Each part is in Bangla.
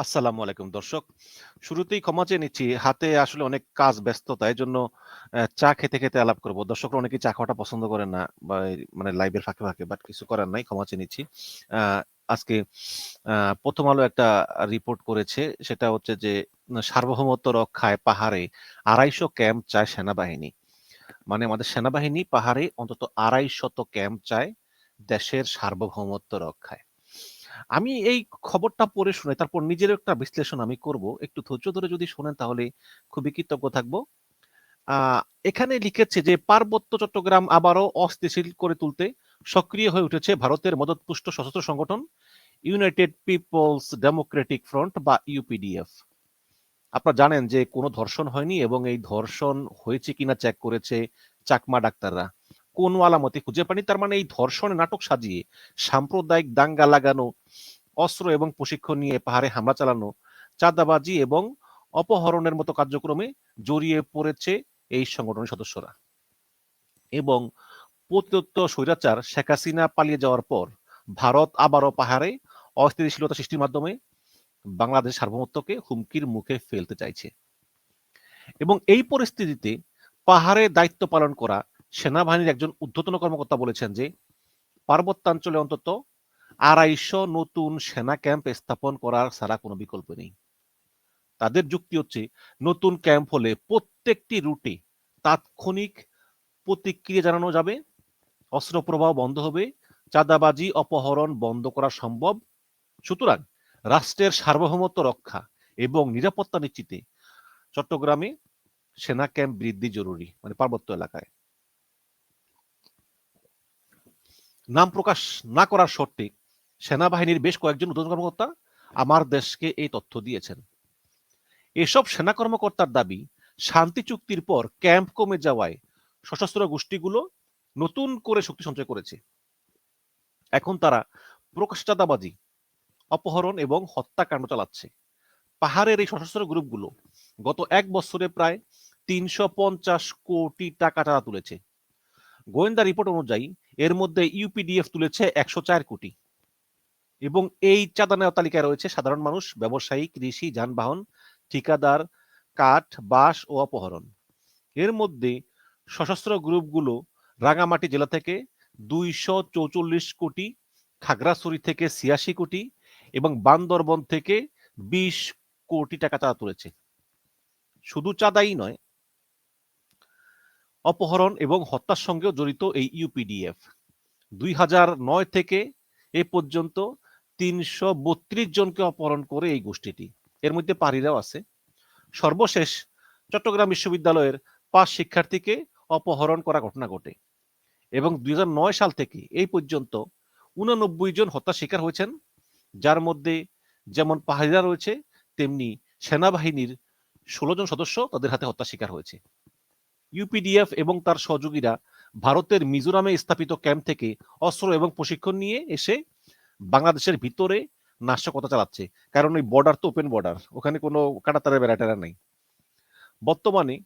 আসসালামু আলাইকুম দর্শক। শুরুতেই ক্ষমা চেয়ে নিচ্ছি। হাতে আসলে অনেক কাজ ব্যস্ততা। এজন্য অ্যা চা খেতে, খেতে আলাপ করব। দর্শকরা অনেকেই চা খাওয়াটা পছন্দ করেন না বা মানে লাইভের ফাঁকে, ফাঁকে। বাট কিছু করার নাই। ক্ষমা চেয়ে নিচ্ছি। আজকে 'প্রথম আলো' একটা রিপোর্ট করেছে। সেটা হচ্ছে যে সার্বভৌমত্ব রক্ষায় পাহাড়ে ২৫০ ক্যাম্প চায় সেনাবাহিনী। মানে আমাদের সেনাবাহিনী পাহাড়ে অন্তত ২৫০ ক্যাম্প চায় দেশের সার্বভৌমত্ব রক্ষায়। আমি এই খবরটা পড়ে শুনে, তারপর নিজেরও একটা বিশ্লেষণ আমি করব। একটু ধৈর্য ধরে যদি শোনেন তাহলে খুবই কৃতজ্ঞ থাকব এখানে লিখেছে যে, পার্বত্য চট্টগ্রাম আবারও অস্থিতিশীল করে তুলতে সক্রিয় হয়ে উঠেছে ভারতের মদতপুষ্ট সশস্ত্র সংগঠন ইউনাইটেড পিপলস ডেমোক্রেটিক ফ্রন্ট বা ইউপিডিএফ। আপনারা জানেন যে, কোনো ধর্ষণ হয়নি এবং এই ধর্ষণ হয়েছে কিনা চেক করেছে চাকমা ডাক্তাররা। কোন আলামতে খুঁজে পানি তার মানে এই ধর্ষণের নাটক সাজিয়ে সাম্প্রদায়িক দাঙ্গা লাগানো, অস্ত্র এবং প্রশিক্ষণ নিয়ে পাহাড়ে হামলা চালানো, চাঁদাবাজি এবং অপহরণের মতো কার্যক্রমে জড়িয়ে পড়েছে এই সংগঠনের সদস্যরা। এবং পতিত স্বৈরাচার শেখ হাসিনা পালিয়ে যাওয়ার পর ভারত আবারও পাহাড়ে অস্থিতিশীলতা সৃষ্টির মাধ্যমে বাংলাদেশ সার্বভৌমত্বকে হুমকির মুখে ফেলতে চাইছে। এবং এই পরিস্থিতিতে পাহাড়ে দায়িত্ব পালন করা সেনাবাহিনীর একজন ঊর্ধ্বতন কর্মকর্তা বলেছেন যে পার্বত্যাঞ্চলে অন্তত ২৫০ নতুন সেনা ক্যাম্প স্থাপন করার ছাড়া কোনো বিকল্প নেই। তাদের যুক্তি হচ্ছে নতুন ক্যাম্প হলে প্রত্যেকটি রুটে তাৎক্ষণিক প্রতিক্রিয়া জানানো যাবে, অস্ত্র প্রবাহ বন্ধ হবে, চাঁদাবাজি, অপহরণ বন্ধ করা সম্ভব। সুতরাং রাষ্ট্রের সার্বভৌমত্ব রক্ষা এবং নিরাপত্তা নিশ্চিতে চট্টগ্রামে সেনা ক্যাম্প বৃদ্ধি জরুরি। মানে পার্বত্য এলাকায়। নাম প্রকাশ না করার শর্তে সেনাবাহিনীর বেশ কয়েকজন ঊর্ধ্বতন কর্মকর্তা আমার দেশকে এই তথ্য দিয়েছেন। এসব সেনা কর্মকর্তার দাবি, শান্তি চুক্তির পর ক্যাম্প কমে যাওয়ায় সশস্ত্র গোষ্ঠীগুলো নতুন করে শক্তি সঞ্চয় করেছে। এখন তারা প্রকাশ্য অপহরণ এবং হত্যাকাণ্ড চালাচ্ছে। পাহাড়ের এই সশস্ত্র গ্রুপগুলো গত এক বছরে প্রায় ৩৫০ কোটি টাকা চাঁদা তুলেছে। গোয়েন্দা রিপোর্ট অনুযায়ী এর মধ্যে ইউপিডিএফ তুলেছে ১০৪ কোটি। এবং এই চাঁদা নেওয়ার তালিকায় রয়েছে সাধারণ মানুষ, ব্যবসায়ী, কৃষি, যানবাহন, ঠিকাদার, কাঠ, বাঁশ ও অপহরণ। এর মধ্যে সশস্ত্র গ্রুপগুলো রাঙামাটি জেলা থেকে ২৪৪ কোটি, খাগড়াছড়ি থেকে ৮৬ কোটি এবং বান্দরবন থেকে ২০ কোটি টাকা চাঁদা তুলেছে। শুধু চাঁদাই নয় অপহরণ এবং হত্যার সঙ্গেও জড়িত এই ইউপিডিএফ। ২০০৯ থেকে এ পর্যন্ত ৩৩২ জনকে অপহরণ করে এই গোষ্ঠীটি। এর মধ্যে পাহাড়িরাও আছে। সর্বশেষ চট্টগ্রাম বিশ্ববিদ্যালয়ের পাঁচ শিক্ষার্থীকে অপহরণ করা ঘটনা ঘটে। এবং ২০০৯ সাল থেকে এই পর্যন্ত ৮৯ জন হত্যার শিকার হয়েছেন। যার মধ্যে যেমন পাহাড়িরা রয়েছে, তেমনি সেনাবাহিনীর ১৬ জন সদস্য তাদের হাতে হত্যার শিকার হয়েছে। ইউপিডিএফ এবং তার সহযোগীরা ভারতের মিজোরামে স্থাপিত ক্যাম্প থেকে অস্ত্র এবং প্রশিক্ষণ নিয়ে এসে বাংলাদেশের ভিতরে নাশকতা চালাচ্ছে। কারণ ওই বর্ডার তো ওপেন বর্ডার। ওখানে কোনো কাঁটাতারের বেড়া-টেরা নাই। বর্তমানে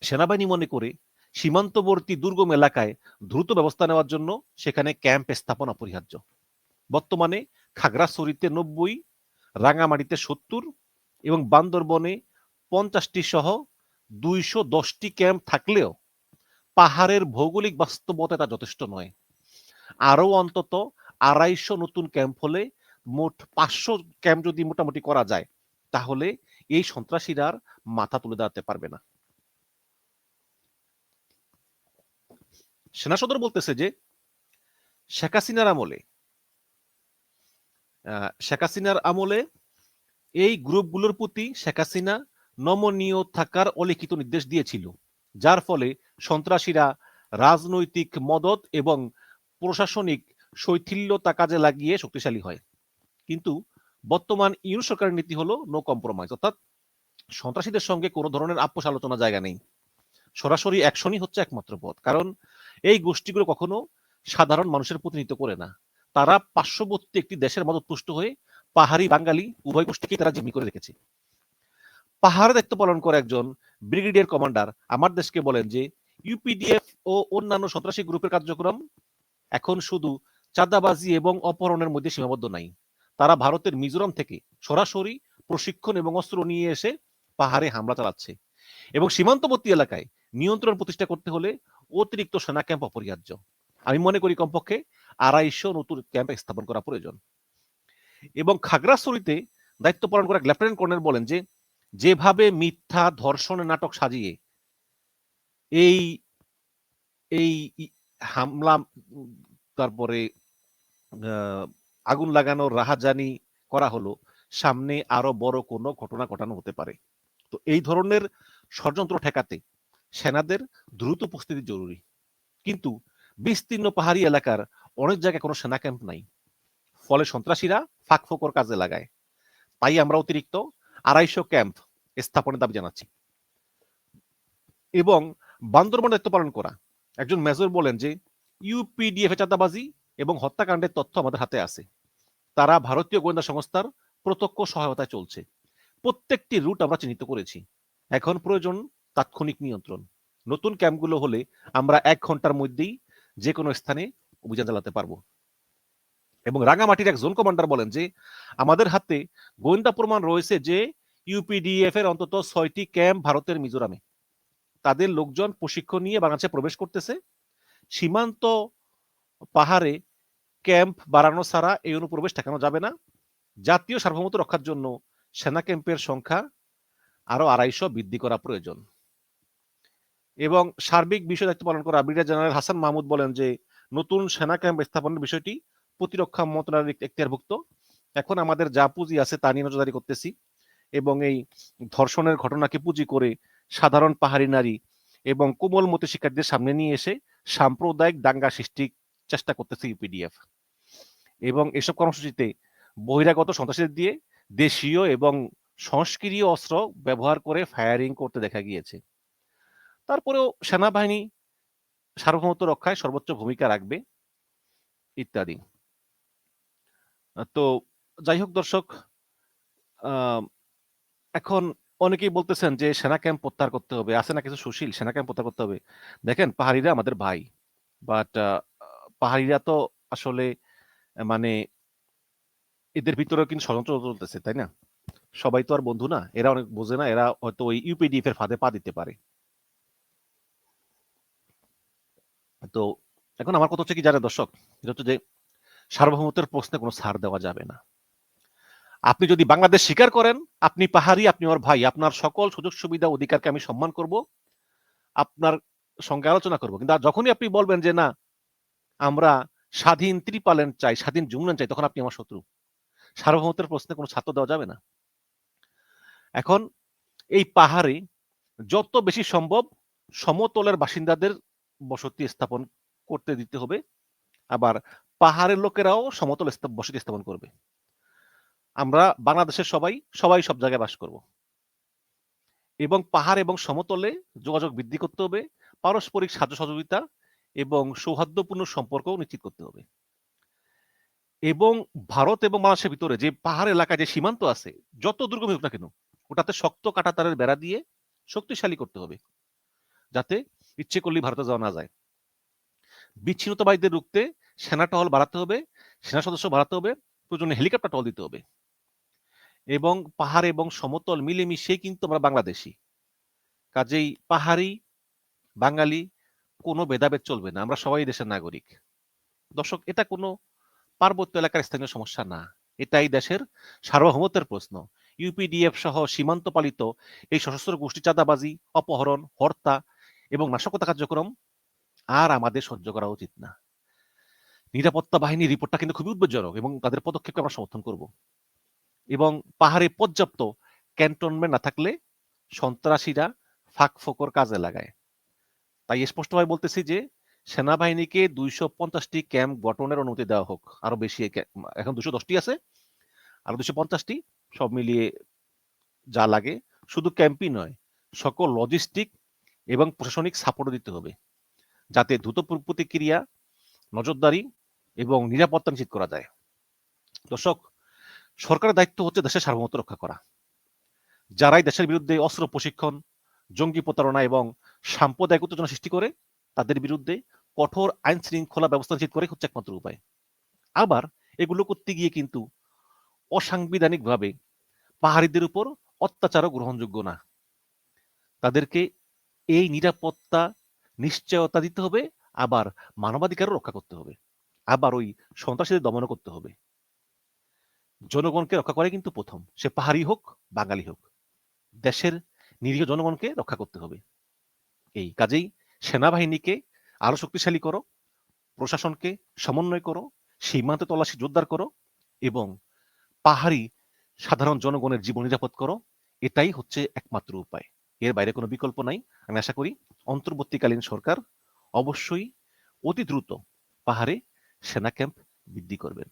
সেনাবাহিনী মনে করে সীমান্তবর্তী দুর্গম এলাকায় দ্রুত ব্যবস্থা নেওয়ার জন্য সেখানে ক্যাম্প স্থাপন অপরিহার্য। বর্তমানে খাগড়াছড়িতে ৯০, রাঙামাটিতে ৭০ এবং বান্দরবনে পঞ্চাশটি সহ ২১০ টি ক্যাম্প থাকলেও পাহাড়ের ভৌগোলিক বাস্তবতায় তা যথেষ্ট নয়। আরও অন্তত ২৫০ নতুন ক্যাম্প হলে মোট ৫০০ ক্যাম্প যদি মোটামুটি করা যায়, তাহলে এই সন্ত্রাসীরা মাথা তুলে দাঁড়াতে পারবে না। সেনা সদর বলতেছে যে, শেখ হাসিনার আমলে শেখ হাসিনার আমলে এই গ্রুপগুলোর প্রতি শেখ হাসিনা নমনীয় থাকার অলিখিত নির্দেশ দিয়েছিল। যার ফলে সন্ত্রাসীরা রাজনৈতিক মদত এবং প্রশাসনিক শৈথিল্যতা কাজে লাগিয়ে শক্তিশালী হয়। কিন্তু বর্তমান ইউনূস সরকারের নীতি হলো নো কম্প্রোমাইজ অর্থাৎ সন্ত্রাসীদের সঙ্গে কোনো ধরনের আপোস আলোচনা জায়গা নেই। সরাসরি অ্যাকশনই হচ্ছে একমাত্র পথ। কারণ এই গোষ্ঠীগুলো কখনো সাধারণ মানুষের প্রতিনিধিত্ব করে না। তারা পার্শ্ববর্তী একটি দেশের মদতপুষ্ট হয়ে পাহাড়ি বাঙালি উভয় গোষ্ঠীকেই তারা জিম্মি করে রেখেছে। পাহাড়ে দায়িত্ব পালন করা একজন ব্রিগেডিয়ার কমান্ডার। আমার দেশকে বলেন যে, ইউপিডিএফ ও অন্যান্য সন্ত্রাসী গ্রুপের কার্যক্রম এখন শুধু চাঁদাবাজি এবং অপহরণের মধ্যে সীমাবদ্ধ নাই। তারা ভারতের মিজোরাম থেকে সরাসরি প্রশিক্ষণ এবং অস্ত্র নিয়ে এসে পাহাড়ে হামলা চালাচ্ছে এবং সীমান্তবর্তী এলাকায় নিয়ন্ত্রণ প্রতিষ্ঠা করতে হলে অতিরিক্ত সেনা ক্যাম্প অপরিহার্য। আমি মনে করি কমপক্ষে আড়াইশো নতুন ক্যাম্প স্থাপন করা প্রয়োজন। এবং খাগড়াছড়িতে দায়িত্ব পালন করা লেফটেন্যান্ট কর্নেল বলেন যে যেভাবে মিথ্যা ধর্ষণের নাটক সাজিয়ে, এই এই হামলা, তারপরে আগুন লাগানোর রাহাজানি করা হলো, সামনে আরও বড় কোনো ঘটনা ঘটানো হতে পারে। তো এই ধরনের ষড়যন্ত্র ঠেকাতে সেনাদের দ্রুত উপস্থিতি জরুরি। কিন্তু বিস্তীর্ণ পাহাড়ি এলাকার অনেক জায়গায় কোনো সেনা ক্যাম্প নাই। ফলে সন্ত্রাসীরা ফাঁক ফোকর কাজে লাগায়। তাই আমরা অতিরিক্ত আড়াইশো ক্যাম্প স্থাপনের দাবি জানাচ্ছি। এবং বান্দরবন দায়িত্ব পালন করা। একজন মেজর বলেন যে, ইউপিডিএফ চাঁদাবাজি এবং হত্যাকাণ্ডের তথ্য আমাদের হাতে আছে। তারা ভারতীয় গোয়েন্দা সংস্থার প্রত্যক্ষ সহায়তায় চলছে। প্রত্যেকটি রুট আমরা চিহ্নিত করেছি। এখন প্রয়োজন তাৎক্ষণিক নিয়ন্ত্রণ। নতুন ক্যাম্পগুলো হলে আমরা এক ঘণ্টার মধ্যেই যে কোনো স্থানে অভিযান চালাতে পারব। এবং রাঙামাটির এক জোন কমান্ডার বলেন যে, আমাদের হাতে গোয়েন্দা প্রমাণ রয়েছে যে ইউপিডিএফ এর অন্তত ছয়টি ক্যাম্প ভারতের মিজোরামে। তাদের লোকজন প্রশিক্ষণ নিয়ে বাংলাদেশে প্রবেশ করতেছে। সীমান্ত পাহাড়ে ক্যাম্প বাড়ানো ছাড়া এই অনুপ্রবেশ ঠেকানো যাবে না। জাতীয় সার্বভৌমত্ব রক্ষার জন্য সেনা ক্যাম্পের সংখ্যা আরও আড়াইশো বৃদ্ধি করা প্রয়োজন। এবং সার্বিক বিষয় দায়িত্ব পালন করা ব্রিগেডিয়ার জেনারেল হাসান মাহমুদ বলেন যে, নতুন সেনা ক্যাম্প স্থাপনের বিষয়টি প্রতিরক্ষা মন্ত্রণালয়ের এখতিয়ারভুক্ত এখন আমাদের যা পুঁজি আছে তা নিয়ে নজরদারি করতেছি এবং এই ধর্ষণের ঘটনাকে পুঁজি করে সাধারণ পাহাড়ি নারী এবং কোমল কোমলমতি শিক্ষার্থীদের সামনে নিয়ে এসে সাম্প্রদায়িক দাঙ্গা সৃষ্টির চেষ্টা করতেছে ইউপিডিএফ। এবং এসব কর্মসূচিতে বহিরাগত সন্ত্রাসীদের দিয়ে দেশীয় এবং সংস্কৃতীয় অস্ত্র ব্যবহার করে ফায়ারিং করতে দেখা গিয়েছে। তারপরেও সেনাবাহিনী সার্বভৌমত্ব রক্ষায় সর্বোচ্চ ভূমিকা রাখবে ইত্যাদি। তো যাই হোক দর্শক এখন অনেকেই বলতেছেন যে সেনা ক্যাম্প প্রত্যাহার করতে হবে। আছে না কিছু সুশীল? সেনা ক্যাম্প প্রত্যাহার করতে হবে। দেখেন, পাহাড়িরা আমাদের ভাই। বাট পাহাড়িরা তো আসলে মানে এদের ভিতরে কিন্তু ষড়যন্ত্র চলতেছে, তাই না? সবাই তো আর বন্ধু না। এরা অনেক বোঝে না। এরা হয়তো ওই ইউপিডিএফ এর ফাঁদে পা দিতে পারে। তো এখন আমার কথা হচ্ছে কি জানে দর্শক? এটা হচ্ছে যে সার্বভৌমত্বের প্রশ্নে কোনো ছাড় দেওয়া যাবে না। আপনি যদি বাংলাদেশ স্বীকার করেন, আপনি পাহাড়ি, আপনি আমার ভাই, আপনার সকল সুযোগ সুবিধা অধিকারকে আমি সম্মান করব, আপনার সঙ্গে আলোচনা করব। কিন্তু যখনই আপনি বলবেন যে, না, আমরা স্বাধীন ত্রিপালেন চাই, স্বাধীন জুমলেন চাই, তখন আপনি আমার শত্রু। সার্বভৌমত্বের প্রশ্নে কোনো ছাত্র দেওয়া যাবে না। এখন এই পাহাড়ে যত বেশি সম্ভব সমতলের বাসিন্দাদের বসতি স্থাপন করতে দিতে হবে। আবার পাহাড়ের লোকেরাও সমতল বসতি স্থাপন করবে। আমরা বাংলাদেশের সবাই সবাই সব জায়গায় বাস করব। এবং পাহাড় এবং সমতলে যোগাযোগ বৃদ্ধি করতে হবে, পারস্পরিক সাহায্য সহযোগিতা এবং সৌহার্দ্যপূর্ণ সম্পর্ক নিশ্চিত করতে হবে। এবং ভারত এবং বাংলাদেশের ভিতরে যে পাহাড় এলাকায় যে সীমান্ত আছে, যত দুর্গম হোক না কেন, ওটাতে শক্ত কাটাতারের বেড়া দিয়ে শক্তিশালী করতে হবে, যাতে ইচ্ছে করলেই ভারতে যাওয়া না যায়। বিচ্ছিন্নতাবাদীদের রুখতে সেনা টহল বাড়াতে হবে, সেনা সদস্য বাড়াতে হবে, প্রয়োজনে হেলিকপ্টার টহল দিতে হবে। এবং পাহাড় এবং সমতল মিলেমিশে কিন্তু আমরা বাংলাদেশি। কাজেই পাহাড়ি, বাঙালি, কোনো ভেদাভেদ চলবে না, আমরা সবাই দেশের নাগরিক। দর্শক, এটা কোনো পার্বত্য এলাকার স্থানীয় সমস্যা না, এটাই দেশের সার্বভৌমত্বের প্রশ্ন। ইউপিডিএফ সহ সীমান্ত পালিত এই সশস্ত্র গোষ্ঠী চাঁদাবাজি, অপহরণ, হত্যা এবং নাশকতা কার্যক্রম আর আমাদের সহ্য করা উচিত না। নিরাপত্তা বাহিনীর রিপোর্টটা কিন্তু খুবই উদ্বেগজনক এবং তাদের পদক্ষেপকে আমরা সমর্থন করব। এবং পাহাড়ে পর্যাপ্ত ক্যান্টনমেন্ট না থাকলে সন্ত্রাসীরা ফাঁক ফোকর কাজে লাগায়। তাই স্পষ্টভাবে বলতেছি যে, সেনাবাহিনীকে দুইশো পঞ্চাশটি ক্যাম্প গঠনের অনুমতি দেওয়া হোক। আরও বেশি এখন দুশো দশটি আছে। আরও দুশো পঞ্চাশটি, সব মিলিয়ে যা লাগে, শুধু ক্যাম্পই নয়, সকল লজিস্টিক এবং প্রশাসনিক সাপোর্ট দিতে হবে। যাতে দ্রুত প্রতিক্রিয়া নজরদারি এবং নিরাপত্তা নিশ্চিত করা যায়। দর্শক, সরকারের দায়িত্ব হচ্ছে দেশের সার্বভৌমত্ব রক্ষা করা। যারাই দেশের বিরুদ্ধে অস্ত্র প্রশিক্ষণ, জঙ্গি প্রতারণা এবং সাম্প্রদায়িক উত্তেজনা সৃষ্টি করে, তাদের বিরুদ্ধে কঠোর আইন শৃঙ্খলা ব্যবস্থা নিশ্চিত করে হচ্ছে একমাত্র উপায়। আবার এগুলো করতে গিয়ে কিন্তু অসাংবিধানিকভাবে পাহাড়িদের উপর অত্যাচারও গ্রহণযোগ্য না। তাদেরকে এই নিরাপত্তা, নিশ্চয়তা দিতে হবে আবার মানবাধিকারও রক্ষা করতে হবে। আবার ওই সন্ত্রাসীদের দমন করতে হবে। জনগণকে রক্ষা করে কিন্তু প্রথম। সে পাহাড়ি হোক, বাঙালি হোক। দেশের নিরীহ জনগণকে রক্ষা করতে হবে। এই কাজেই সেনাবাহিনীকে আরও শক্তিশালী করো, প্রশাসনকে সমন্বয় করো, সীমান্ত তল্লাশি জোরদার করো এবং পাহাড়ি সাধারণ জনগণের জীবন নিরাপদ করো। এটাই হচ্ছে একমাত্র উপায়। এর বাইরে কোনো বিকল্প নাই। আমি আশা করি অন্তর্বর্তীকালীন সরকার অবশ্যই অতি দ্রুত পাহাড়ে সেনা ক্যাম্প বৃদ্ধি করবেন।